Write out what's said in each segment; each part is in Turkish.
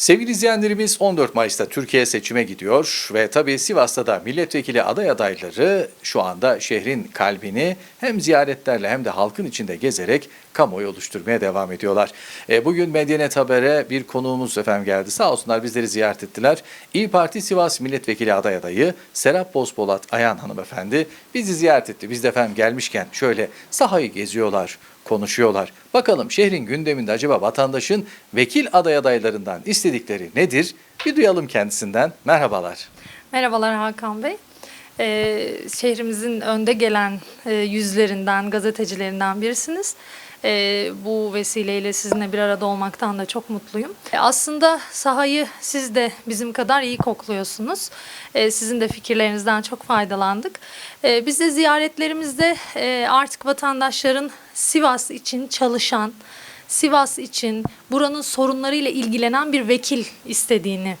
Sevgili izleyenlerimiz 14 Mayıs'ta Türkiye seçime gidiyor ve tabii Sivas'ta da milletvekili aday adayları şu anda şehrin kalbini hem ziyaretlerle hem de halkın içinde gezerek kamuoyu oluşturmaya devam ediyorlar. E, bugün Medyanet Haber'e bir konuğumuz efendim geldi. Sağ olsunlar bizleri ziyaret ettiler. İyi Parti Sivas milletvekili aday adayı Serap Bozpolat Ayan hanımefendi bizi ziyaret etti. Biz de efendim gelmişken şöyle sahayı geziyorlar konuşuyorlar. Bakalım şehrin gündeminde acaba vatandaşın vekil aday adaylarından istedikleri nedir? Bir duyalım kendisinden. Merhabalar. Merhabalar Hakan Bey. Ee, şehrimizin önde gelen e, yüzlerinden, gazetecilerinden birisiniz. Ee, bu vesileyle sizinle bir arada olmaktan da çok mutluyum. E, aslında sahayı siz de bizim kadar iyi kokluyorsunuz. E, sizin de fikirlerinizden çok faydalandık. E, biz de ziyaretlerimizde e, artık vatandaşların Sivas için çalışan, Sivas için buranın sorunlarıyla ilgilenen bir vekil istediğini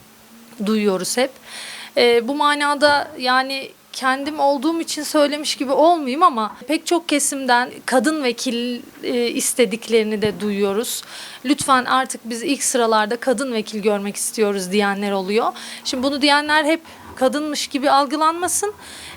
duyuyoruz hep. Ee, bu manada yani kendim olduğum için söylemiş gibi olmayayım ama pek çok kesimden kadın vekil e, istediklerini de duyuyoruz. Lütfen artık biz ilk sıralarda kadın vekil görmek istiyoruz diyenler oluyor. Şimdi bunu diyenler hep kadınmış gibi algılanmasın.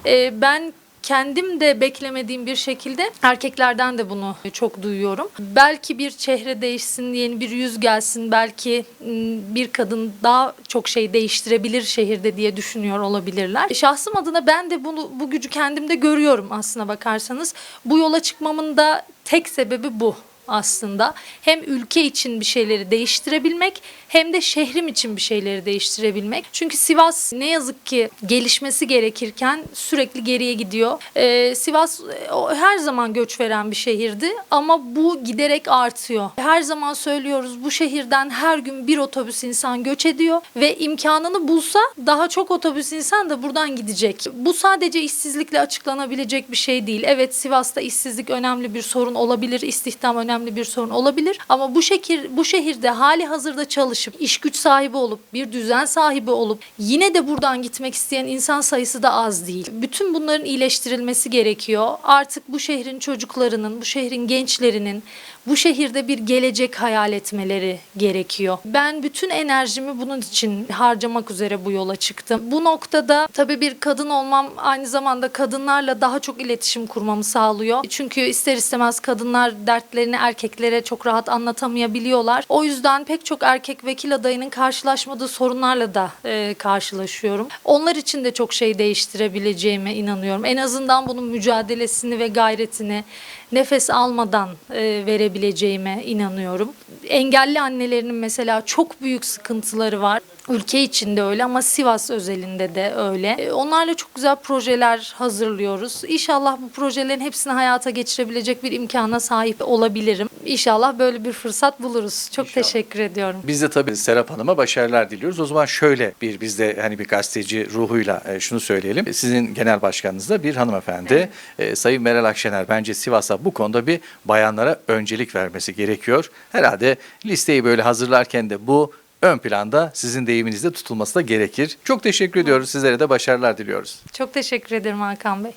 Ee, ben kendim de beklemediğim bir şekilde erkeklerden de bunu çok duyuyorum. Belki bir çehre değişsin, yeni bir yüz gelsin, belki m, bir kadın daha çok şey değiştirebilir şehirde diye düşünüyor olabilirler. Şahsım adına ben de bunu bu gücü kendimde görüyorum aslına bakarsanız. Bu yola çıkmamın da tek sebebi bu aslında. Hem ülke için bir şeyleri değiştirebilmek hem de şehrim için bir şeyleri değiştirebilmek. Çünkü Sivas ne yazık ki gelişmesi gerekirken sürekli geriye gidiyor. Ee, Sivas e, her zaman göç veren bir şehirdi ama bu giderek artıyor. Her zaman söylüyoruz bu şehirden her gün bir otobüs insan göç ediyor ve imkanını bulsa daha çok otobüs insan da buradan gidecek. Bu sadece işsizlikle açıklanabilecek bir şey değil. Evet Sivas'ta işsizlik önemli bir sorun olabilir, istihdam önemli bir sorun olabilir ama bu şehir bu şehirde hali hazırda çalışıp iş güç sahibi olup bir düzen sahibi olup yine de buradan gitmek isteyen insan sayısı da az değil. Bütün bunların iyileştirilmesi gerekiyor. Artık bu şehrin çocuklarının, bu şehrin gençlerinin bu şehirde bir gelecek hayal etmeleri gerekiyor. Ben bütün enerjimi bunun için harcamak üzere bu yola çıktım. Bu noktada tabii bir kadın olmam aynı zamanda kadınlarla daha çok iletişim kurmamı sağlıyor. Çünkü ister istemez kadınlar dertlerini erkeklere çok rahat anlatamayabiliyorlar. O yüzden pek çok erkek vekil adayının karşılaşmadığı sorunlarla da e, karşılaşıyorum. Onlar için de çok şey değiştirebileceğime inanıyorum. En azından bunun mücadelesini ve gayretini nefes almadan e, verebileceğime inanıyorum. Engelli annelerinin mesela çok büyük sıkıntıları var. Ülke içinde öyle ama Sivas özelinde de öyle. E, Onlarla çok güzel projeler hazırlıyoruz. İnşallah bu projelerin hepsini hayata geçirebilecek bir imkana sahip olabilirim. İnşallah böyle bir fırsat buluruz. Çok İnşallah. teşekkür ediyorum. Biz de tabii Serap Hanım'a başarılar diliyoruz. O zaman şöyle bir biz de hani bir gazeteci ruhuyla e, şunu söyleyelim. Sizin genel başkanınız da bir hanımefendi. E, Sayın Meral Akşener bence Sivas'a bu konuda bir bayanlara öncelik vermesi gerekiyor. Herhalde listeyi böyle hazırlarken de bu ön planda sizin deyiminizde tutulması da gerekir. Çok teşekkür ediyoruz. Sizlere de başarılar diliyoruz. Çok teşekkür ederim Hakan Bey.